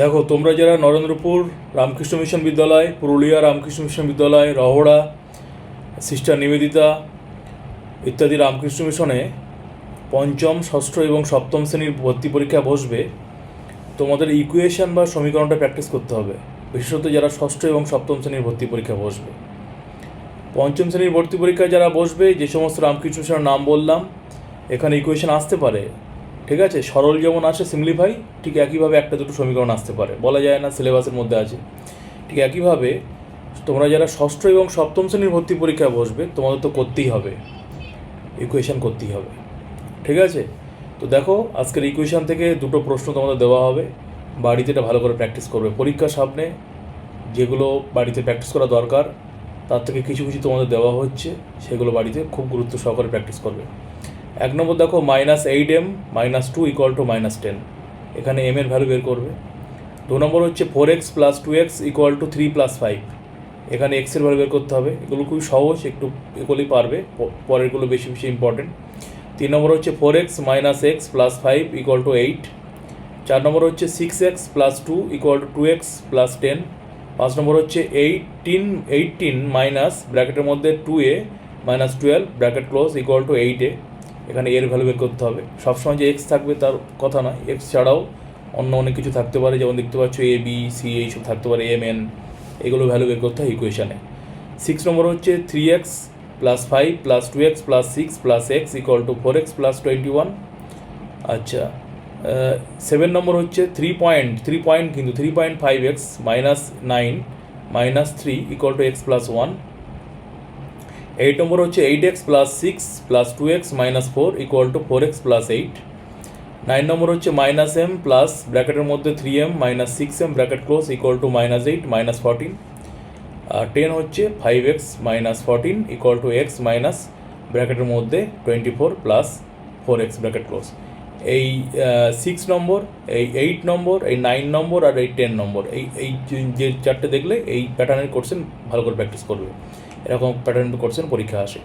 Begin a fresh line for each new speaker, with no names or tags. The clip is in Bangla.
দেখো, তোমরা যারা নরেন্দ্রপুর রামকৃষ্ণ মিশন বিদ্যালয়, পুরুলিয়া রামকৃষ্ণ মিশন বিদ্যালয় রহড়া সিস্টার নিবেদিতা ইত্যাদি রামকৃষ্ণ মিশনে পঞ্চম, ষষ্ঠ এবং সপ্তম শ্রেণির ভর্তি পরীক্ষা বসবে, তোমাদের ইকুয়েশন বা সমীকরণটা প্র্যাকটিস করতে হবে। বিশেষত যারা ষষ্ঠ এবং সপ্তম শ্রেণির ভর্তি পরীক্ষা বসবে। পঞ্চম শ্রেণির ভর্তি পরীক্ষায় যারা বসবে, যে সমস্ত রামকৃষ্ণ মিশনের নাম বললাম, এখানে ইকুয়েশন আসতে পারে। ঠিক আছে? সরল যেমন আসে সিম্পলিফাই ঠিক একইভাবে একটা দুটো সমীকরণ আসতে পারে। বলা যায় না সিলেবাসের মধ্যে আছে। ঠিক একইভাবে তোমরা যারা ষষ্ঠ এবং সপ্তম শ্রেণির ভর্তি পরীক্ষায় বসবে, তোমাদের তো করতেই হবে। ইকুয়েশান করতেই হবে। ঠিক আছে? তো দেখো, আজকের ইকুয়েশান থেকে দুটো প্রশ্ন তোমাদের দেওয়া হবে। বাড়িতে এটা ভালো করে প্র্যাকটিস করবে। পরীক্ষার সামনে যেগুলো বাড়িতে প্র্যাকটিস করা দরকার, তার থেকে কিছু কিছু তোমাদের দেওয়া হচ্ছে, সেগুলো বাড়িতে খুব গুরুত্ব সহকারে প্র্যাকটিস করবে। এক নম্বর দেখো minus eight M minus two equal to minus ten এখানে এম এর ভ্যালু বের করবে। দু নম্বর হচ্ছে four X plus two X equal to three plus five এখানে এক্সের ভ্যালু বের করতে হবে। এগুলো খুবই সহজ, একটু এগুলোই পারবে পরেরগুলো বেশি বেশি ইম্পর্টেন্ট তিন নম্বর হচ্ছে four X minus X plus five equal to eight চার নম্বর হচ্ছে six X plus two equal to two X plus ten পাঁচ নম্বর হচ্ছে এইটিন এইটিন মাইনাস ব্র্যাকেটের মধ্যে two A minus twelve bracket close equal to eight A এখানে এর ভ্যালু বের করতে হবে। সবসময় যে এক্স থাকবে তার কথা নয়। এক্স ছাড়াও অন্য অনেক কিছু থাকতে পারে, যেমন দেখতে পাচ্ছ এ বি সি এইসব থাকতে পারে এম এন এগুলো ভ্যালু বের করতে হয় ইকুয়েশানে সিক্স নম্বর হচ্ছে three X plus five plus two X plus six plus X equal to four X plus twenty one আচ্ছা সেভেন নম্বর হচ্ছে থ্রি পয়েন্ট থ্রি পয়েন্ট কিন্তু three point five X minus nine minus three equal to X plus one eight নম্বর হচ্ছে eight X plus six plus two X minus four equal to four X plus eight nine নম্বর হচ্ছে মাইনাস এম প্লাস ব্র্যাকেটের মধ্যে three M minus six M bracket close equal to minus eight minus fourteen R ten হচ্ছে five X minus fourteen equal to X minus ব্র্যাকেটের মধ্যে twenty four plus four X bracket close এই সিক্স নম্বর এই এইট নম্বর এই নাইন নম্বর আর এই টেন নম্বর এই এই যে- চারটে দেখলে এই প্যাটার্নের কোশ্চেন ভালো করে প্র্যাকটিস করবে। এরকম প্যাটার্ন কোশ্চেন পরীক্ষা আসে।